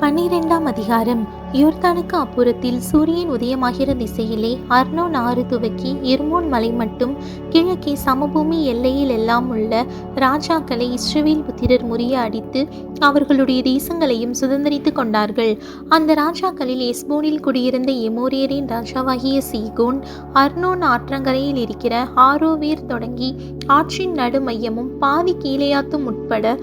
பன்னிரெண்டாம் அதிகாரம். யோர்தானுக்கு அப்புறத்தில் சூரியன் உதயமாகிற திசையிலே அர்னோன் ஆறு துவக்கி எர்மோன் மலை மட்டும் கிழக்கே சமபூமி எல்லையில் எல்லாம் உள்ள ராஜாக்களை இஸ்ரவேல் புத்திரர் முறிய அடித்து அவர்களுடைய தேசங்களையும் சுதந்திரித்து கொண்டார்கள். அந்த ராஜாக்களில் எஸ்போனில் குடியிருந்த எமோரியரின் ராஜாவாகிய சீகோன் அர்னோன் ஆற்றங்கரையில் இருக்கிற ஆரோவேர் தொடங்கி ஆற்றின் நடுமையமும் பாதி கீழையாத்தும் உட்பட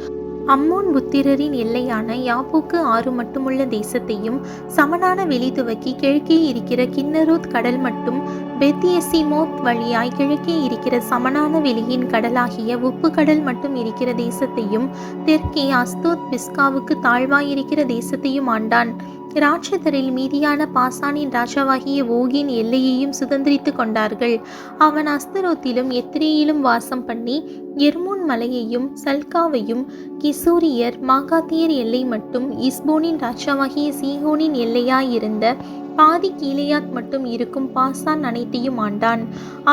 அம்மோன் புத்திரரின் எல்லையான யாப்போக்கு ஆறு மட்டுமுள்ள தேசத்தையும் சமனான வெளி துவக்கி கிழக்கே இருக்கிற கிண்ணரோத் கடல் மட்டும் பெத்தியசிமோத் வழியாய் கிழக்கே இருக்கிற சமனான வெளியின் கடலாகிய உப்பு கடல் மட்டும் இருக்கிற தேசத்தையும் தெற்கே அஸ்தோத் பிஸ்காவுக்கு தாழ்வாயிருக்கிற தேசத்தையும் ஆண்டான். ராட்சதரில் மீதியான பாசானின் ராஜாவாகிய ஓகின் எல்லையையும் சுதந்திரித்து கொண்டார்கள். அவன் அஸ்தரோத்திலும் எத்திரேயிலும் வாசம் பண்ணி எர்மோன் மலையையும் சல்காவையும் கிசூரியர் மாகாத்தியர் எல்லை மட்டும் இஸ்போனின் ராஜாவாகிய சீகோனின் எல்லையாயிருந்த பாதி கீலேயாத் மட்டும் இருக்கும் பாசான் அனைத்தையும் ஆண்டான்.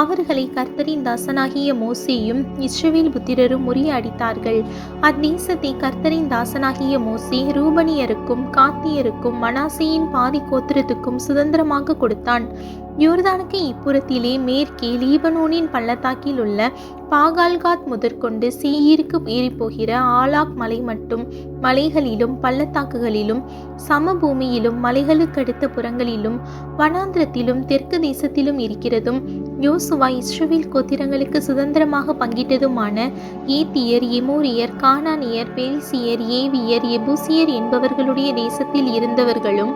அவர்களை கர்த்தரின் தாசனாகிய மோசேயும் இஸ்ரவேல் புத்திரரும் முறியடித்தார்கள் அத்தேசத்தை கர்த்தரின் தாசனாகிய மோசே ரூபனியருக்கும் காத்தியருக்கும் மனாசேயின் பாதி கோத்திரத்துக்கும் சுதந்திரமாக கொடுத்தான். யோர்தானுக்கு இப்புறத்திலே மேற்கே லீபனோனின் பள்ளத்தாக்கில் உள்ள பாகால்காத் முதற்கொண்டு சீயிருக்கு ஏறிப்போகிற ஆலாக் மலை மட்டும் மலைகளிலும் பள்ளத்தாக்குகளிலும் சமபூமியிலும் மலைகளுக்கடுத்த புறங்களிலும் வனாந்திரத்திலும் தெற்கு தேசத்திலும் இருக்கிறதும் யோசுவா இஸ்ரோவில் கோத்திரங்களுக்கு சுதந்திரமாக பங்கிட்டதுமான ஏத்தியர் எமோரியர் கானானியர் பெரிசியர் ஏவியர் எபூசியர் என்பவர்களுடைய தேசத்தில் இருந்தவர்களும்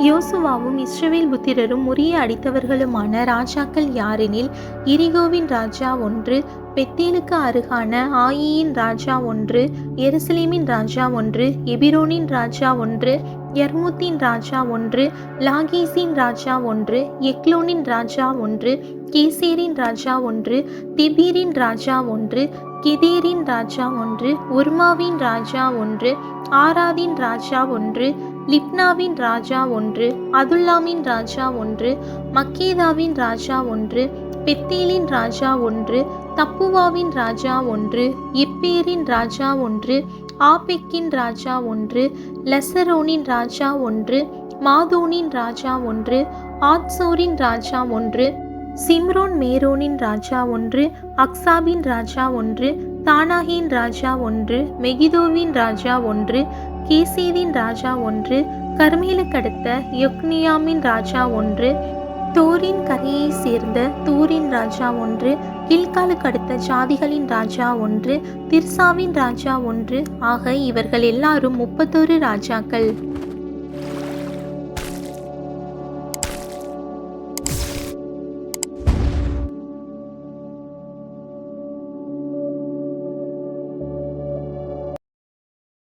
யோசுவாவும் இஸ்ரவேல் புத்திரரும் முறிய அடித்தவர்களுமான ராஜாக்கள் யாரெனில் இரிகோவின் ராஜா ஒன்று பெத்தேலுக்கு அருகான ஆயியின் ராஜா ஒன்று எருசலேமின் ராஜா ஒன்று எபிரோனின் ராஜா ஒன்று யர்முத்தின் ராஜா ஒன்று லாகீஸின் ராஜா ஒன்று எக்லோனின் ராஜா ஒன்று கேசேரின் ராஜா ஒன்று திபீரின் ராஜா ஒன்று கெதேரின் ராஜா ஒன்று உர்மாவின் ராஜா ஒன்று ஆராதின் ராஜா ஒன்று லிப்னாவின் ராஜா ஒன்று அதுல்லாமின் ராஜா ஒன்று மக்கேதாவின் ராஜா ஒன்று பெத்தேலின் ராஜா ஒன்று தப்புவாவின் ராஜா ஒன்று இப்பேரின் ராஜா ஒன்று ஆபெக்கின் ராஜா ஒன்று லெசரோனின் ராஜா ஒன்று மாதோனின் ராஜா ஒன்று ஆட்சோரின் ராஜா ஒன்று சிம்ரோன் மேரோனின் ராஜா ஒன்று அக்சாபின் ராஜா ஒன்று தானாகின் ராஜா ஒன்று மெகிதோவின் ராஜா ஒன்று கேசேதின் ராஜா ஒன்று கர்மேலுக்கடுத்த யொக்னியாமின் ராஜா ஒன்று தோரின் கரையை சேர்ந்த தூரின் ராஜா ஒன்று கில்காலுக்கு அடுத்த ஜாதிகளின் ராஜா ஒன்று திர்சாவின் ராஜா ஒன்று ஆக இவர்கள் எல்லாரும் முப்பத்தோரு ராஜாக்கள்.